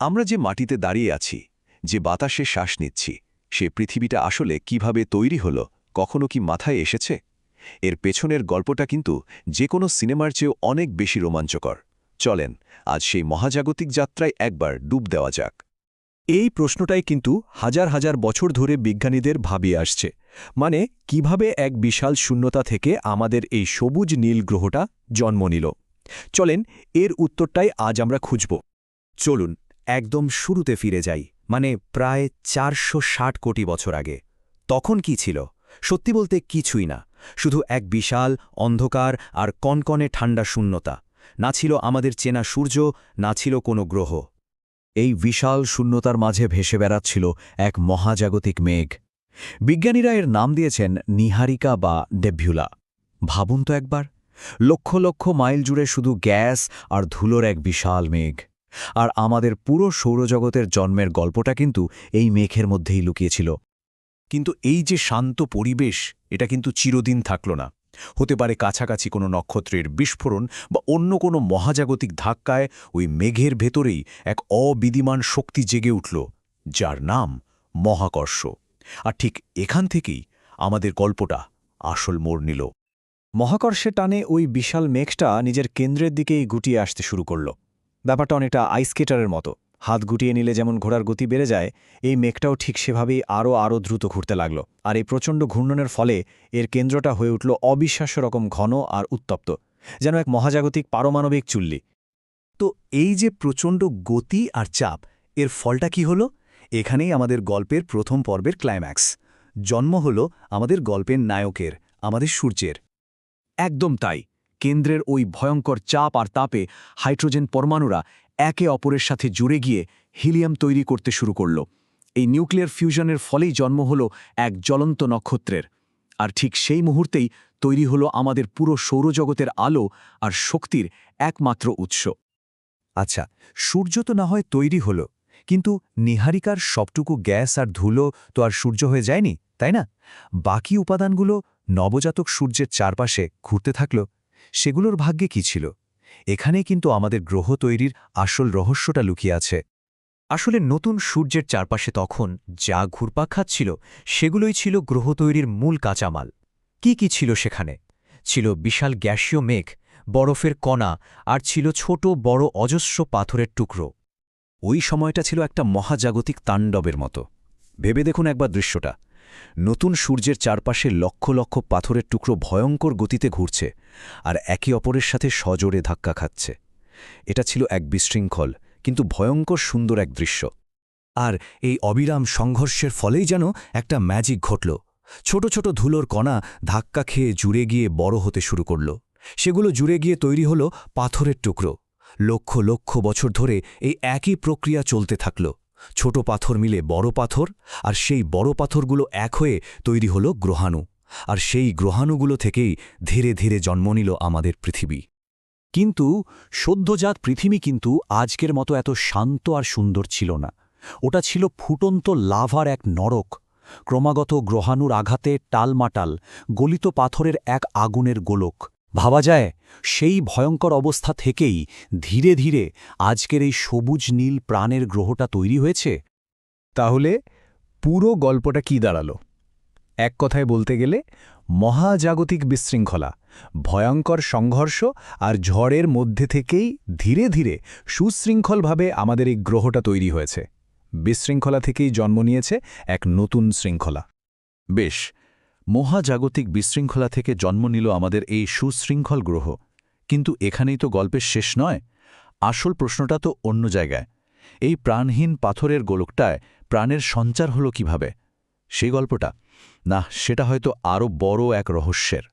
আমরা যে মাটিতে দাঁড়িয়ে আছি, যে বাতাসে শ্বাস নিচ্ছি, সে পৃথিবীটা আসলে কীভাবে তৈরি হলো, কখনো কি মাথায় এসেছে? এর পেছনের গল্পটা কিন্তু যে কোনো সিনেমার চেয়েও অনেক বেশি রোমাঞ্চকর। চলেন, আজ সেই মহাজাগতিক যাত্রায় একবার ডুব দেওয়া যাক। এই প্রশ্নটাই কিন্তু হাজার হাজার বছর ধরে বিজ্ঞানীদের ভাবিয়ে আসছে। মানে কীভাবে এক বিশাল শূন্যতা থেকে আমাদের এই সবুজ নীল গ্রহটা জন্ম নিল? চলেন, এর উত্তরটাই আজ আমরা খুঁজব। চলুন একদম শুরুতে ফিরে যাই মানে প্রায় চারশো ষাট কোটি বছর আগে। তখন কি ছিল? সত্যি বলতে কিছুই না। শুধু এক বিশাল, অন্ধকার আর কনকনে ঠান্ডা শূন্যতা। না ছিল আমাদের চেনা সূর্য, না ছিল কোনো গ্রহ। এই বিশাল শূন্যতার মাঝে ভেসে বেড়াচ্ছিল এক মহাজাগতিক মেঘ। বিজ্ঞানীরা এর নাম দিয়েছেন নিহারিকা বা ডেভ্যুলা। ভাবুন তো একবার। লক্ষ লক্ষ মাইল জুড়ে শুধু গ্যাস আর ধুলোর এক বিশাল মেঘ। আর আমাদের পুরো সৌরজগতের জন্মের গল্পটা কিন্তু এই মেঘের মধ্যেই লুকিয়েছিল। কিন্তু এই যে শান্ত পরিবেশ, এটা কিন্তু চিরদিন থাকল না। হতে পারে কাছাকাছি কোনো নক্ষত্রের বিস্ফোরণ বা অন্য কোনো মহাজাগতিক ধাক্কায় ওই মেঘের ভেতরেই এক অবিদিমান শক্তি জেগে উঠল, যার নাম মহাকর্ষ। আর ঠিক এখান থেকেই আমাদের গল্পটা আসল মোড় নিল। মহাকর্ষে টানে ওই বিশাল মেঘটা নিজের কেন্দ্রের দিকেই গুটিয়ে আসতে শুরু করল। ব্যাপারটা অনেকটা আইসকেটারের মতো। হাত গুটিয়ে নিলে যেমন ঘোড়ার গতি বেড়ে যায়, এই মেঘটাও ঠিক সেভাবেই আরও আরও দ্রুত ঘুরতে লাগল। আর এই প্রচণ্ড ঘূর্ণনের ফলে এর কেন্দ্রটা হয়ে উঠল অবিশ্বাস্য রকম ঘন আর উত্তপ্ত, যেন এক মহাজাগতিক পারমাণবিক চুল্লি। তো এই যে প্রচণ্ড গতি আর চাপ, এর ফলটা কি হলো? এখানেই আমাদের গল্পের প্রথম পর্বের ক্লাইম্যাক্স জন্ম হল আমাদের গল্পের নায়কের, আমাদের সূর্যের। একদম তাই। কেন্দ্রের ওই ভয়ঙ্কর চাপ আর তাপে হাইড্রোজেন পরমাণুরা একে অপরের সাথে জুড়ে গিয়ে হিলিয়াম তৈরি করতে শুরু করল। এই নিউক্লিয়ার ফিউশনের ফলেই জন্ম হল এক জ্বলন্ত নক্ষত্রের। আর ঠিক সেই মুহূর্তেই তৈরি হল আমাদের পুরো সৌরজগতের আলো আর শক্তির একমাত্র উৎস। আচ্ছা সূর্য তো না হয় তৈরি হল, কিন্তু নিহারিকার সবটুকু গ্যাস আর ধুলো তো আর সূর্য হয়ে যায়নি, তাই না? বাকি উপাদানগুলো নবজাতক সূর্যের চারপাশে ঘুরতে থাকল। সেগুলোর ভাগ্যে কি ছিল? এখানেই কিন্তু আমাদের গ্রহ তৈরির আসল রহস্যটা লুকিয়ে আছে। আসলে নতুন সূর্যের চারপাশে তখন যা ঘুরপাক খাচ্ছিল, সেগুলোই ছিল গ্রহ তৈরির মূল কাঁচামাল। কি কি ছিল সেখানে? ছিল বিশাল গ্যাসীয় মেঘ, বরফের কণা, আর ছিল ছোট বড় অজস্র পাথরের টুকরো। ওই সময়টা ছিল একটা মহাজাগতিক তাণ্ডবের মতো। ভেবে দেখুন একবার দৃশ্যটা। নতুন সূর্যের চারপাশে লক্ষ লক্ষ পাথরের টুকরো ভয়ঙ্কর গতিতে ঘুরছে আর একে অপরের সাথে সজোরে ধাক্কা খাচ্ছে। এটা ছিল এক বিশৃঙ্খল, কিন্তু ভয়ঙ্কর সুন্দর এক দৃশ্য। আর এই অবিরাম সংঘর্ষের ফলেই যেন একটা ম্যাজিক ঘটল। ছোট ছোট ধুলোর কণা ধাক্কা খেয়ে জুড়ে গিয়ে বড় হতে শুরু করল। সেগুলো জুড়ে গিয়ে তৈরি হল পাথরের টুকরো। লক্ষ লক্ষ বছর ধরে এই একই প্রক্রিয়া চলতে থাকল। ছোট পাথর মিলে বড় পাথর, আর সেই বড় পাথরগুলো এক হয়ে তৈরি হল গ্রহাণু, আর সেই গ্রহাণুগুলো থেকেই ধীরে ধীরে জন্ম নিল আমাদের পৃথিবী। কিন্তু সদ্যজাত পৃথিবী কিন্তু আজকের মতো এত শান্ত আর সুন্দর ছিল না। ওটা ছিল ফুটন্ত লাভার এক নরক, ক্রমাগত গ্রহাণুর আঘাতে টালমাটাল, গলিত পাথরের এক আগুনের গোলক। ভাবা যায় সেই ভয়ঙ্কর অবস্থা থেকেই ধীরে ধীরে আজকের এই সবুজ নীল প্রাণের গ্রহটা তৈরি হয়েছে? তাহলে পুরো গল্পটা কি দাঁড়াল? এক কথায় বলতে গেলে মহাজাগতিক বিশৃঙ্খলা ভয়ঙ্কর সংঘর্ষ আর ঝড়ের মধ্যে থেকেই ধীরে ধীরে সুশৃঙ্খলভাবে আমাদের এই গ্রহটা তৈরি হয়েছে। বিশৃঙ্খলা থেকেই জন্ম নিয়েছে এক নতুন শৃঙ্খলা। বেশ মহাজাগতিক বিশৃঙ্খলা থেকে জন্ম নিল আমাদের এই সুশৃঙ্খল গ্রহ। কিন্তু এখানেই তো গল্পের শেষ নয়। আসল প্রশ্নটা তো অন্য জায়গায়। এই প্রাণহীন পাথরের গোলকটায় প্রাণের সঞ্চার হলো কীভাবে? সেই গল্পটা। না সেটা হয়তো আরও বড় এক রহস্যের।